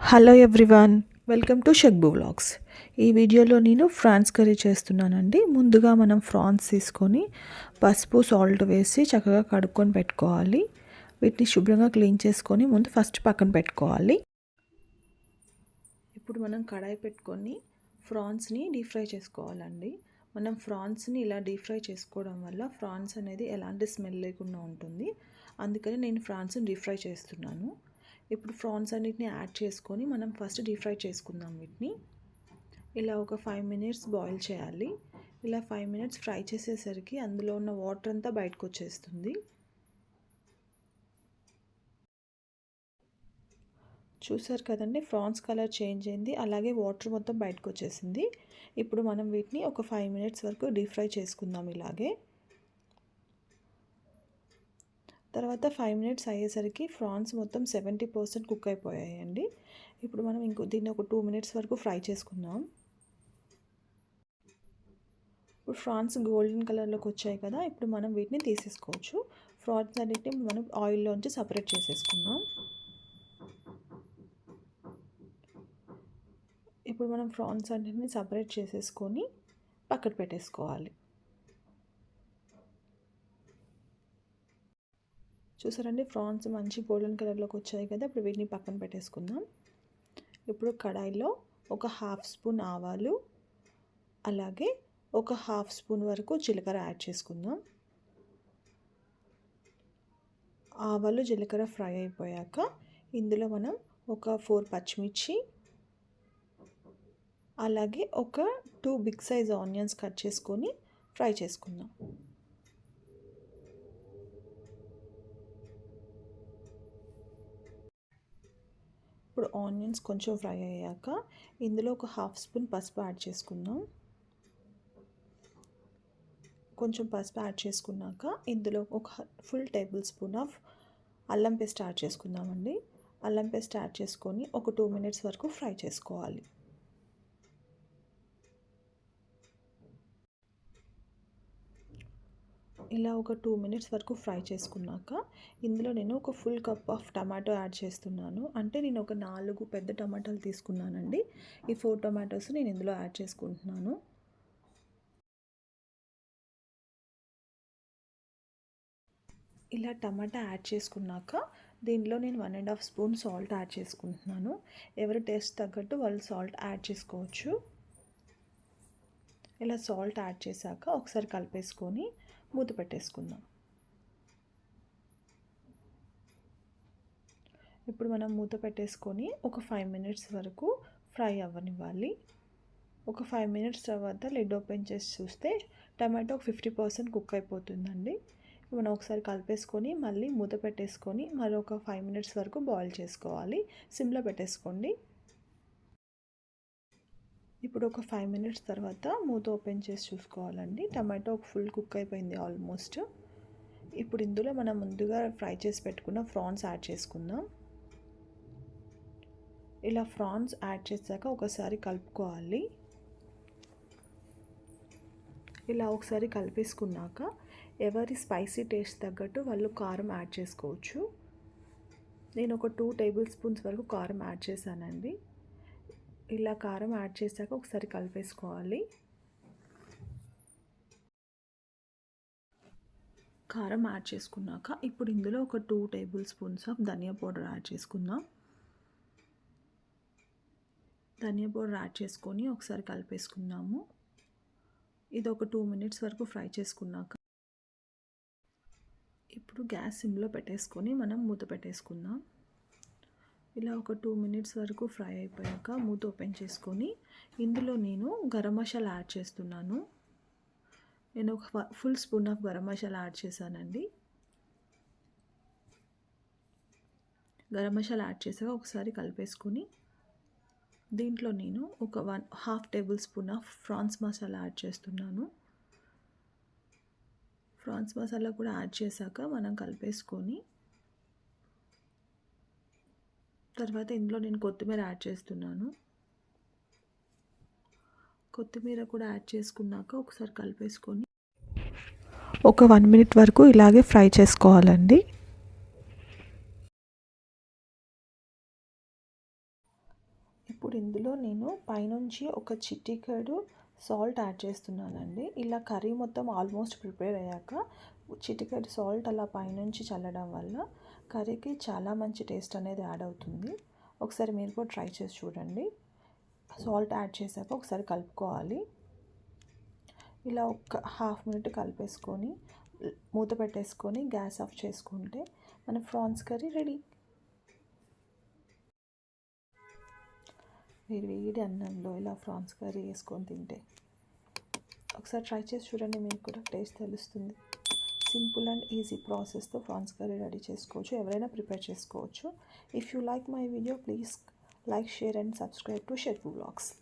Hello everyone welcome to Shagbu vlogs ఈ వీడియోలో నేను ఫ్రాన్స్ కర్రీ చేస్తున్నానండి. ముందుగా మనం ఫ్రాన్స్ తీసుకొని పసుపు సాల్ట్ వేసి చక్కగా కడుక్కొని పెట్టుకోవాలి. వీటిని శుభ్రంగా క్లీన్ చేసుకొని ముందు ఫస్ట్ పక్కన పెట్టుకోవాలి. ఇప్పుడు మనం కడాయి పెట్టుకొని ఫ్రాన్స్ని డీప్ ఫ్రై చేసుకోవాలండి. మనం ఫ్రాన్స్ని ఇలా డీప్ ఫ్రై చేసుకోవడం వల్ల ఫ్రాన్స్ అనేది ఎలాంటి స్మెల్ లేకుండా ఉంటుంది. అందుకని నేను ఫ్రాన్స్ని డీప్ ఫ్రై చేస్తున్నాను. ఇప్పుడు ఫ్రాన్స్ అన్నిటిని యాడ్ చేసుకొని మనం ఫస్ట్ డీప్ ఫ్రై చేసుకుందాం వీటిని. ఇలా ఒక ఫైవ్ మినిట్స్ బాయిల్ చేయాలి. ఇలా ఫైవ్ మినిట్స్ ఫ్రై చేసేసరికి అందులో ఉన్న వాటర్ అంతా బయటకు వచ్చేస్తుంది. చూసారు కదండి ఫ్రాన్స్ కలర్ చేంజ్ అయింది. అలాగే వాటర్ మొత్తం బయటకు వచ్చేసింది. ఇప్పుడు మనం వీటిని ఒక ఫైవ్ మినిట్స్ వరకు డీప్ ఫ్రై చేసుకుందాం ఇలాగే. తర్వాత ఫైవ్ మినిట్స్ అయ్యేసరికి ఫ్రాన్స్ మొత్తం సెవెంటీ పర్సెంట్ కుక్ అయిపోయాయండి. ఇప్పుడు మనం ఇంకో దీన్ని ఒక టూ మినిట్స్ వరకు ఫ్రై చేసుకుందాం. ఇప్పుడు ఫ్రాన్స్ గోల్డెన్ కలర్లోకి వచ్చాయి కదా ఇప్పుడు మనం వీటిని తీసేసుకోవచ్చు. ఫ్రాన్స్ అన్నిటిని మనం ఆయిల్లోంచి సపరేట్ చేసేసుకుందాం. ఇప్పుడు మనం ఫ్రాన్స్ అన్నిటిని సపరేట్ చేసేసుకొని పక్కన పెట్టేసుకోవాలి. చూసారండి? ఫ్రాన్స్ మంచి గోల్డెన్ కలర్లోకి వచ్చాయి కదా ఇప్పుడు వీటిని పక్కన పెట్టేసుకుందాం. ఇప్పుడు కడాయిలో ఒక హాఫ్ స్పూన్ ఆవాలు అలాగే ఒక హాఫ్ స్పూన్ వరకు జీలకర్ర యాడ్ చేసుకుందాం. ఆవాలు జీలకర్ర ఫ్రై అయిపోయాక ఇందులో మనం ఒక ఫోర్ పచ్చిమిర్చి అలాగే ఒక two big size onions cut చేసుకొని ఫ్రై చేసుకుందాం. ఇప్పుడు ఆనియన్స్ కొంచెం ఫ్రై అయ్యాక ఇందులో ఒక హాఫ్ స్పూన్ పసుపు యాడ్ చేసుకుందాం. కొంచెం పసుపు యాడ్ చేసుకున్నాక ఇందులో ఒక ఫుల్ టేబుల్ స్పూన్ ఆఫ్ అల్లం పేస్ట్ యాడ్ చేసుకుందామండి. అల్లం పేస్ట్ యాడ్ చేసుకొని ఒక టూ మినిట్స్ వరకు ఫ్రై చేసుకోవాలి. ఇలా ఒక టూ మినిట్స్ వరకు ఫ్రై చేసుకున్నాక ఇందులో నేను ఒక full cup of tomato add చేస్తున్నాను. అంటే నేను ఒక నాలుగు పెద్ద టమాటాలు తీసుకున్నానండి. ఈ ఫోర్ టమాటోస్ నేను ఇందులో యాడ్ చేసుకుంటున్నాను. ఇలా టమాటా యాడ్ చేసుకున్నాక దీనిలో నేను one and half spoon salt add చేసుకుంటున్నాను. ఎవరి టేస్ట్ తగ్గట్టు వాళ్ళు సాల్ట్ యాడ్ చేసుకోవచ్చు. ఇలా సాల్ట్ యాడ్ చేశాక ఒకసారి కలిపేసుకొని మూత పెట్టేసుకుందాం. ఇప్పుడు మనం మూత పెట్టేసుకొని ఒక ఫైవ్ మినిట్స్ వరకు ఫ్రై అవ్వనివ్వాలి. ఒక ఫైవ్ మినిట్స్ తర్వాత లిడ్ ఓపెన్ చేసి చూస్తే టమాటో ఒక ఫిఫ్టీ పర్సెంట్ కుక్ అయిపోతుందండి మనం ఒకసారి కలిపేసుకొని మళ్ళీ మూత పెట్టేసుకొని మరొక ఫైవ్ మినిట్స్ వరకు బాయిల్ చేసుకోవాలి. సిమ్లో పెట్టేసుకోండి. ఇప్పుడు ఒక ఫైవ్ మినిట్స్ తర్వాత మూత ఓపెన్ చేసి చూసుకోవాలండి. టమాటో ఒక ఫుల్ కుక్ అయిపోయింది ఆల్మోస్ట్ ఇప్పుడు ఇందులో మనం ముందుగా ఫ్రై చేసి పెట్టుకున్న ఫ్రాన్స్ యాడ్ చేసుకుందాం. ఇలా ఫ్రాన్స్ యాడ్ చేశాక ఒకసారి కలుపుకోవాలి. ఇలా ఒకసారి కలిపేసుకున్నాక ఎవరి స్పైసీ టేస్ట్ తగ్గట్టు వాళ్ళు కారం యాడ్ చేసుకోవచ్చు. నేను ఒక టూ టేబుల్ స్పూన్స్ వరకు కారం యాడ్ చేశానండి. ఇలా కారం యాడ్ చేశాక ఒకసారి కలిపేసుకోవాలి. కారం యాడ్ చేసుకున్నాక ఇప్పుడు ఇందులో ఒక two table spoons of dhaniya powder add చేసుకుందాం. ధనియా పౌడర్ యాడ్ చేసుకొని ఒకసారి కలిపేసుకున్నాము ఇది ఒక టూ మినిట్స్ వరకు ఫ్రై చేసుకున్నాక ఇప్పుడు గ్యాస్ సిమ్లో పెట్టేసుకొని మనం మూత పెట్టేసుకుందాం. ఇలా ఒక టూ మినిట్స్ వరకు ఫ్రై అయిపోయాక మూత ఓపెన్ చేసుకొని ఇందులో నేను గరం మసాలా యాడ్ చేస్తున్నాను. నేను ఒక full spoon of garam masala add చేశానండి. గరం మసాలా యాడ్ చేసాక ఒకసారి కలిపేసుకొని దీంట్లో నేను ఒక one half tablespoon of prawns masala add చేస్తున్నాను. ఫ్రాన్స్ మసాలా కూడా యాడ్ చేశాక మనం కలిపేసుకొని తర్వాత ఇందులో నేను కొత్తిమీర యాడ్ చేస్తున్నాను. కొత్తిమీర కూడా యాడ్ చేసుకున్నాక ఒకసారి కలిపేసుకొని ఒక వన్ మినిట్ వరకు ఇలాగే ఫ్రై చేసుకోవాలండి. ఇప్పుడు ఇందులో నేను పైనుంచి ఒక చిట్టికాడు సాల్ట్ యాడ్ చేస్తున్నానండి. ఇలా కర్రీ మొత్తం ఆల్మోస్ట్ ప్రిపేర్ అయ్యాక చిటికెడు సాల్ట్ అలా పైనుంచి చల్లడం వల్ల కర్రీకి చాలా మంచి టేస్ట్ అనేది యాడ్ అవుతుంది. ఒకసారి మీరు కూడా ట్రై చేసి చూడండి. సాల్ట్ యాడ్ చేశాక ఒకసారి కలుపుకోవాలి. ఇలా ఒక హాఫ్ మినిట్ కలిపేసుకొని మూత పెట్టేసుకొని గ్యాస్ ఆఫ్ చేసుకుంటే మన ఫ్రాన్స్ కర్రీ రెడీ. వేడి వేడి అన్నంలో ఇలా ఫ్రాన్స్ కర్రీ వేసుకొని తింటే. ఒకసారి ట్రై చేసి చూడండి మీకు కూడా టేస్ట్ తెలుస్తుంది. సింపుల్ అండ్ ఈజీ ప్రాసెస్తో ఫ్రాన్స్ కర్రీ రెడీ చేసుకోవచ్చు. ఎవరైనా ప్రిపేర్ చేసుకోవచ్చు. If you like my video please like share and subscribe to chef blogs